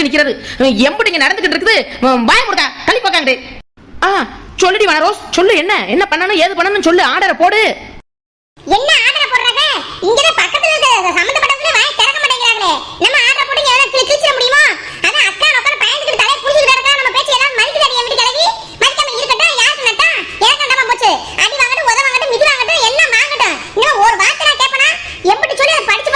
அடிச்சுட்டு நிக்கிறது. எம்பிடிங்க நடந்துகிட்டு இருக்குது. வாய முடுக்கா கழி பார்க்காங்க ஆ சொல்லுடி வனரோஸ். சொல்லு என்ன? என்ன பண்ணணும்? ஏது பண்ணணும் சொல்லு. ஆர்டரை போடு. என்ன ஆர்டர் போடுறாங்க இங்க பக்கத்துல இருக்க சம்பந்தப்பட்டவங்க வாய் திறக்க மாட்டேங்கிறாங்களே. நம்ம ஆர்டர் போட்டு எவனா கிளி முடியுமா? அத அக்கா நோக்கற பயந்துக்கிட்டு தலைய புடிச்சு நம்ம பேச்சு எல்லாம் மதிக்கு தடி எம்பிடி கிளவி மதிக்காம இருக்கட்டும். யாருக்கு நட்டா? எனக்கு நடாம போச்சு. அடி வாங்கட்டும் உத மிதி வாங்கட்டும் எல்லாம் வாங்கட்டும். இன்னும் ஒரு வார்த்தை நான் கேப்பனா சொல்லி படிச்சு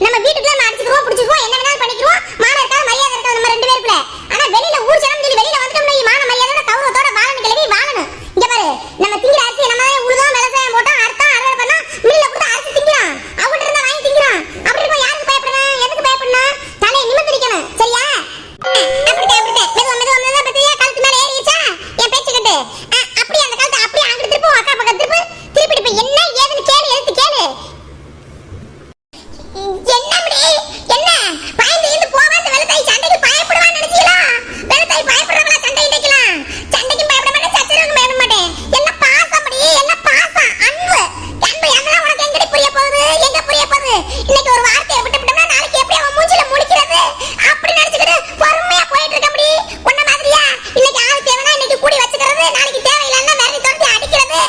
நம்ம வீட்டுக்கு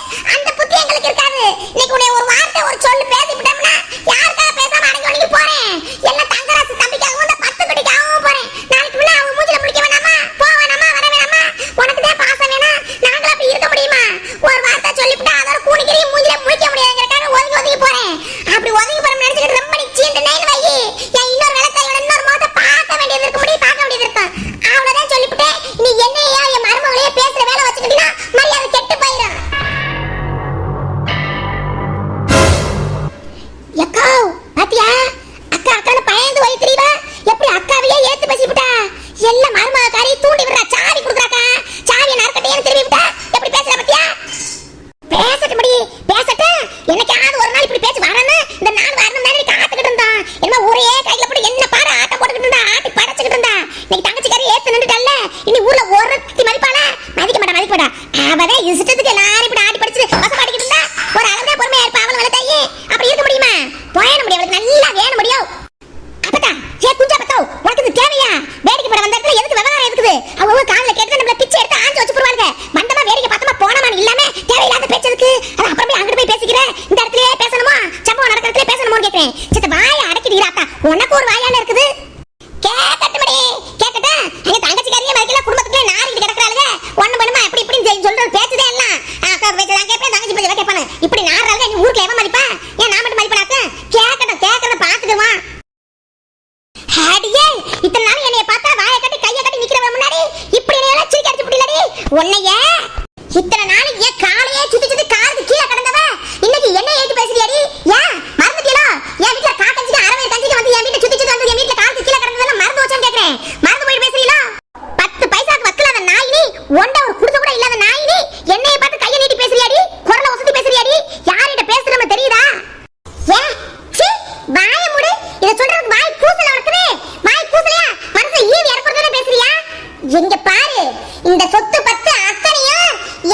and என்னமோ கேட்கிறேன் சித்த வாயை அடக்கிடுகிறாத்தா உனக்கு ஒரு வாயால இருக்குது?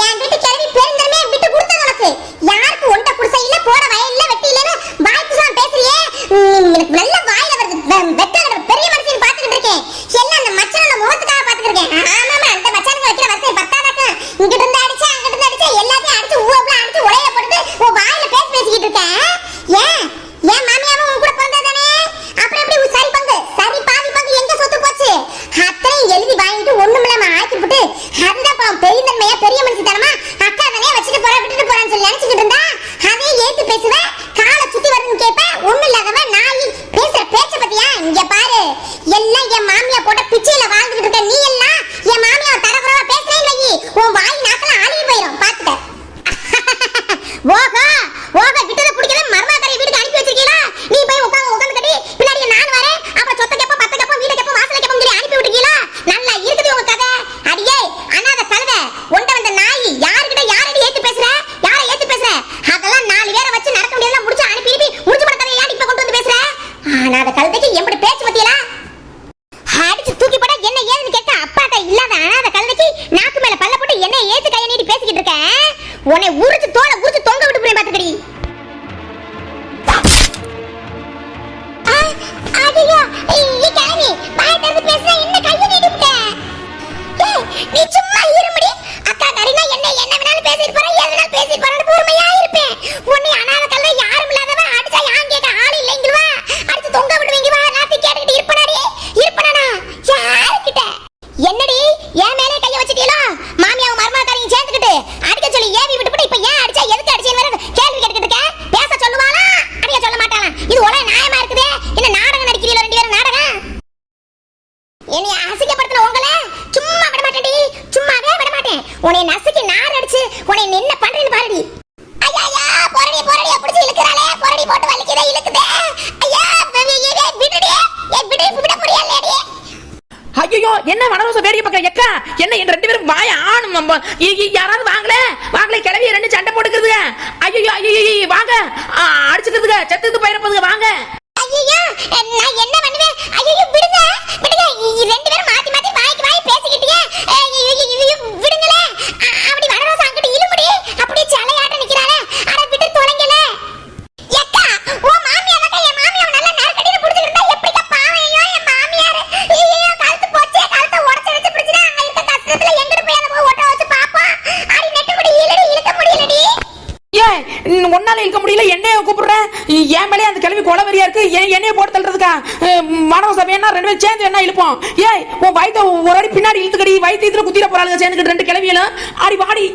என் வீட்டு கிளவி பெருந்தமே விட்டு கொடுத்தது உனக்கு. யாருக்கு ஒண்ட குடிசை இல்ல போற வயல்ல வெட்டி இல்லன்னு வாய்க்கு பேசுறியே? எனக்கு நல்ல வாயில வருது. என்ன ரெண்டு பேரும் வாய ஆணும் யாராவது வாங்களே? வாங்கல கிளவி ரெண்டு சண்டை போட்டுக்கிறதுங்க. ஐயோ ஐயோ வாங்க. அடிச்சுக்கிறதுங்க செத்துக்கு போயிடப்போதுங்க வாங்க. ஐயோ என்ன பண்ணுவேன்? ஐயோ ஏன் மேலே அந்த கிளம்பி கொலை வரியா இருக்கு? என்னைய போட்டு தள்ளுறதுக்கா? மாணவ சபையன்னா ரெண்டு பேரும் சேர்ந்து வேணா இழுப்போம். ஏய் உன் வயிற்று ஒரு அடி பின்னாடி இழுத்துக்கடி. வயிற்று இதில் குத்திர போறாளுங்க சேர்ந்துக்கிட்டு ரெண்டு கிளவியெல்லாம் ஆடி வாடி.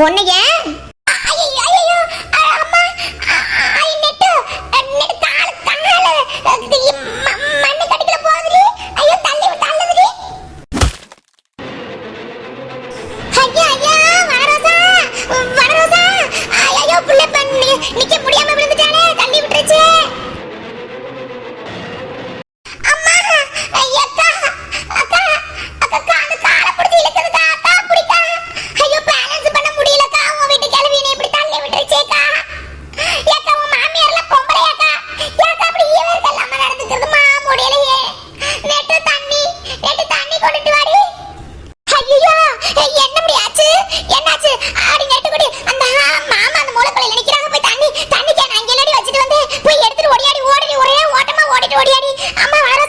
உன்னைய Come on,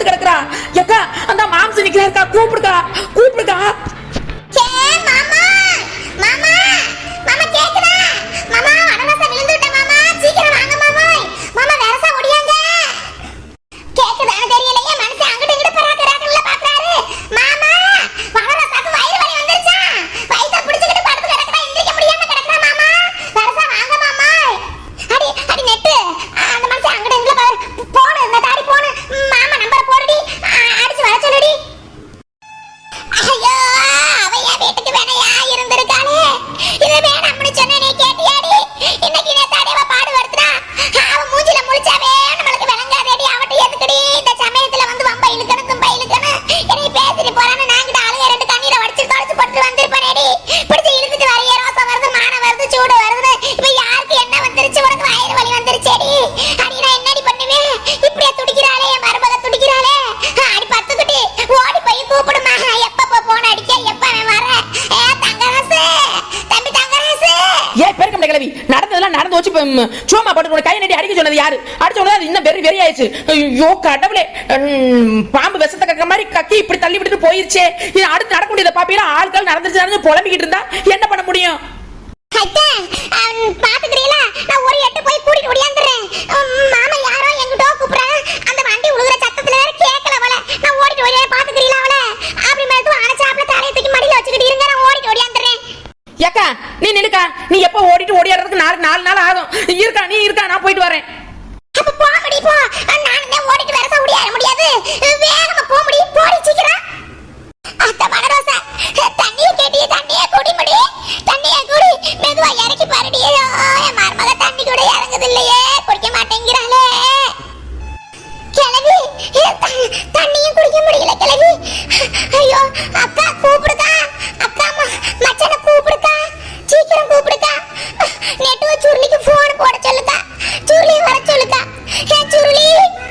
படுத்து கிடக்குறான் சும்மா பட்டு உன கை நட்டி அடிக்க சொன்னது யாரு? அடிச்ச உடனே அது இன்னும் வெறி வெறி ஆயிடுச்சு ஐயோ கடவுளே. பாம்பு விஷத்தை கக்க மாதிரி கக்கி இப்படி தள்ளி விட்டுட்டு போயிருச்சே. இது அடுத்து நடக்க முடியாத பாப்பீங்கன்னா ஆட்கள் நடந்துச்சு நடந்து புலம்பிக்கிட்டு இருந்தா என்ன பண்ண முடியும்? பாத்துக்கிறேன்